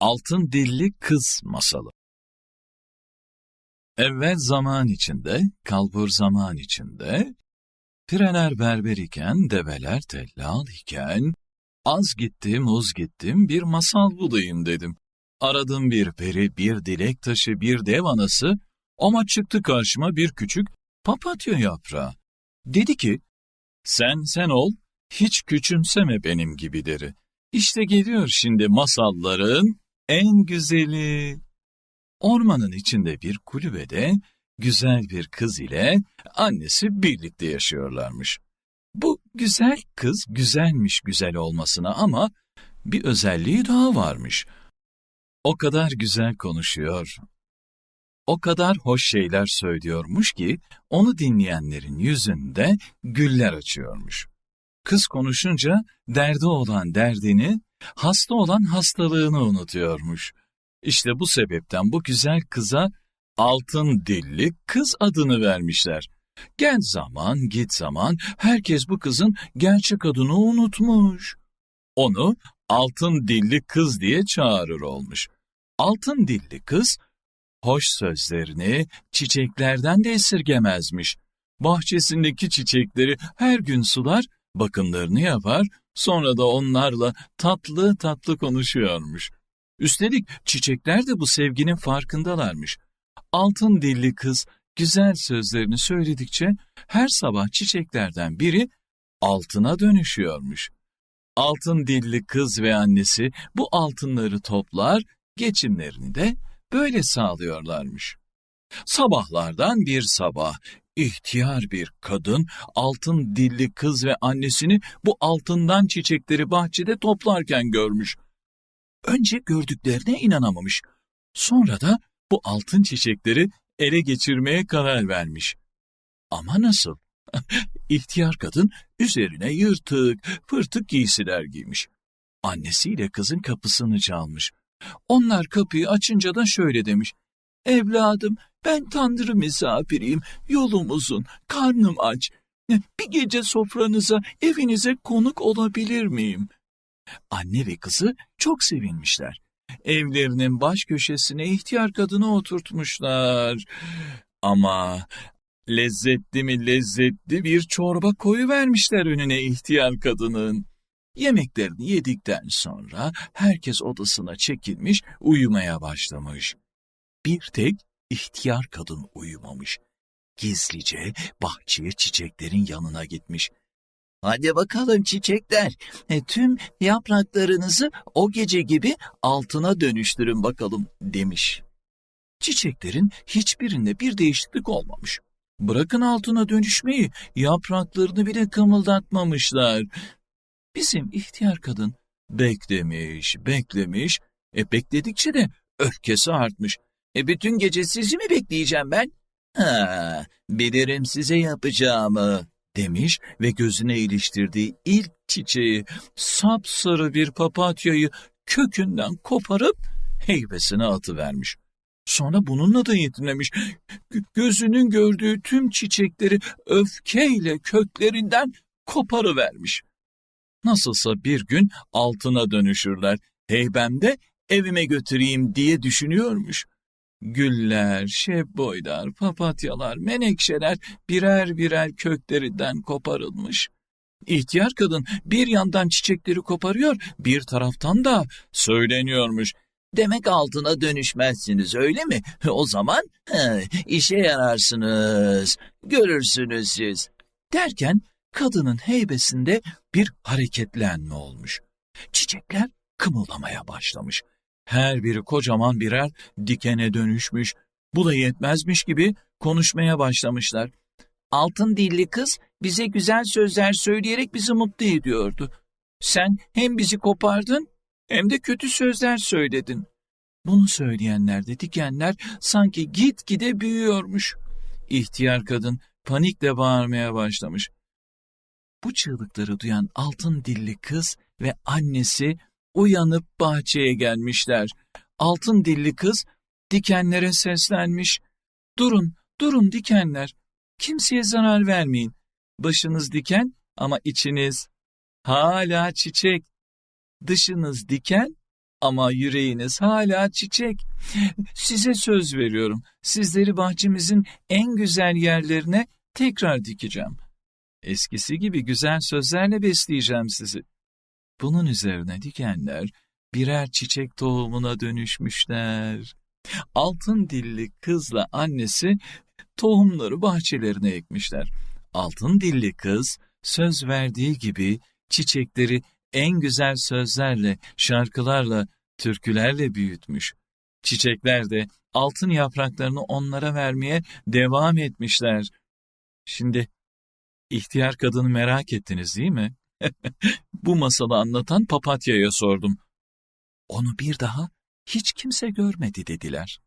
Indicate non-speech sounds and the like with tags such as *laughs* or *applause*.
Altın Dilli Kız Masalı Evvel zaman içinde, kalbur zaman içinde, pireler berber iken, develer tellal iken, az gittim, uz gittim, bir masal bulayım dedim. Aradım bir peri, bir dilek taşı, bir dev anası, ama çıktı karşıma bir küçük papatya yaprağı. Dedi ki, sen sen ol, hiç küçümseme benim gibileri. İşte geliyor şimdi masalların en güzeli. Ormanın içinde bir kulübede güzel bir kız ile annesi birlikte yaşıyorlarmış. Bu güzel kız güzelmiş güzel olmasına ama bir özelliği daha varmış. O kadar güzel konuşuyor, o kadar hoş şeyler söylüyormuş ki onu dinleyenlerin yüzünde güller açıyormuş. Kız konuşunca derdi olan derdini, hasta olan hastalığını unutuyormuş. İşte bu sebepten bu güzel kıza altın dilli kız adını vermişler. Gel zaman git zaman herkes bu kızın gerçek adını unutmuş. Onu altın dilli kız diye çağırır olmuş. Altın dilli kız hoş sözlerini çiçeklerden de esirgemezmiş. Bahçesindeki çiçekleri her gün sular, bakımlarını yapar, sonra da onlarla tatlı tatlı konuşuyormuş. Üstelik çiçekler de bu sevginin farkındalarmış. Altın dilli kız güzel sözlerini söyledikçe her sabah çiçeklerden biri altına dönüşüyormuş. Altın dilli kız ve annesi bu altınları toplar, geçimlerini de böyle sağlıyorlarmış. Sabahlardan bir sabah ihtiyar bir kadın altın dilli kız ve annesini bu altından çiçekleri bahçede toplarken görmüş. Önce gördüklerine inanamamış. Sonra da bu altın çiçekleri ele geçirmeye karar vermiş. Ama nasıl? *laughs* İhtiyar kadın üzerine yırtık, pırtık giysiler giymiş. Annesiyle kızın kapısını çalmış. Onlar kapıyı açınca da şöyle demiş. Evladım ben Tanrı misafiriyim, yolum uzun, karnım aç. Bir gece sofranıza, evinize konuk olabilir miyim? Anne ve kızı çok sevinmişler. Evlerinin baş köşesine ihtiyar kadını oturtmuşlar. Ama lezzetli mi lezzetli bir çorba koyu vermişler önüne ihtiyar kadının. Yemeklerini yedikten sonra herkes odasına çekilmiş, uyumaya başlamış. Bir tek ihtiyar kadın uyumamış. Gizlice bahçeye çiçeklerin yanına gitmiş. Hadi bakalım çiçekler, e, tüm yapraklarınızı o gece gibi altına dönüştürün bakalım demiş. Çiçeklerin hiçbirinde bir değişiklik olmamış. Bırakın altına dönüşmeyi, yapraklarını bile kımıldatmamışlar. Bizim ihtiyar kadın beklemiş, beklemiş, e bekledikçe de öfkesi artmış. E bütün gece sizi mi bekleyeceğim ben? Ha, bilirim size yapacağımı demiş ve gözüne iliştirdiği ilk çiçeği sapsarı bir papatyayı kökünden koparıp heybesine atıvermiş. Sonra bununla da yetinmemiş. Gözünün gördüğü tüm çiçekleri öfkeyle köklerinden koparıvermiş. Nasılsa bir gün altına dönüşürler. Heybemde evime götüreyim diye düşünüyormuş. Güller, şebboylar, papatyalar, menekşeler birer birer köklerinden koparılmış. İhtiyar kadın bir yandan çiçekleri koparıyor, bir taraftan da söyleniyormuş. Demek altına dönüşmezsiniz öyle mi? O zaman he, işe yararsınız, görürsünüz siz. Derken kadının heybesinde bir hareketlenme olmuş. Çiçekler kımıldamaya başlamış. Her biri kocaman birer dikene dönüşmüş. Bu da yetmezmiş gibi konuşmaya başlamışlar. Altın dilli kız bize güzel sözler söyleyerek bizi mutlu ediyordu. Sen hem bizi kopardın hem de kötü sözler söyledin. Bunu söyleyenler de dikenler sanki gitgide büyüyormuş. İhtiyar kadın panikle bağırmaya başlamış. Bu çığlıkları duyan altın dilli kız ve annesi uyanıp bahçeye gelmişler. Altın dilli kız dikenlere seslenmiş. Durun, durun dikenler. Kimseye zarar vermeyin. Başınız diken ama içiniz hala çiçek. Dışınız diken Ama yüreğiniz hala çiçek. *laughs* Size söz veriyorum. Sizleri bahçemizin en güzel yerlerine tekrar dikeceğim. Eskisi gibi güzel sözlerle besleyeceğim sizi. Bunun üzerine dikenler birer çiçek tohumuna dönüşmüşler. Altın dilli kızla annesi tohumları bahçelerine ekmişler. Altın dilli kız söz verdiği gibi çiçekleri en güzel sözlerle, şarkılarla, türkülerle büyütmüş. Çiçekler de altın yapraklarını onlara vermeye devam etmişler. Şimdi ihtiyar kadını merak ettiniz değil mi? *laughs* Bu masalı anlatan papatyaya sordum. Onu bir daha hiç kimse görmedi dediler.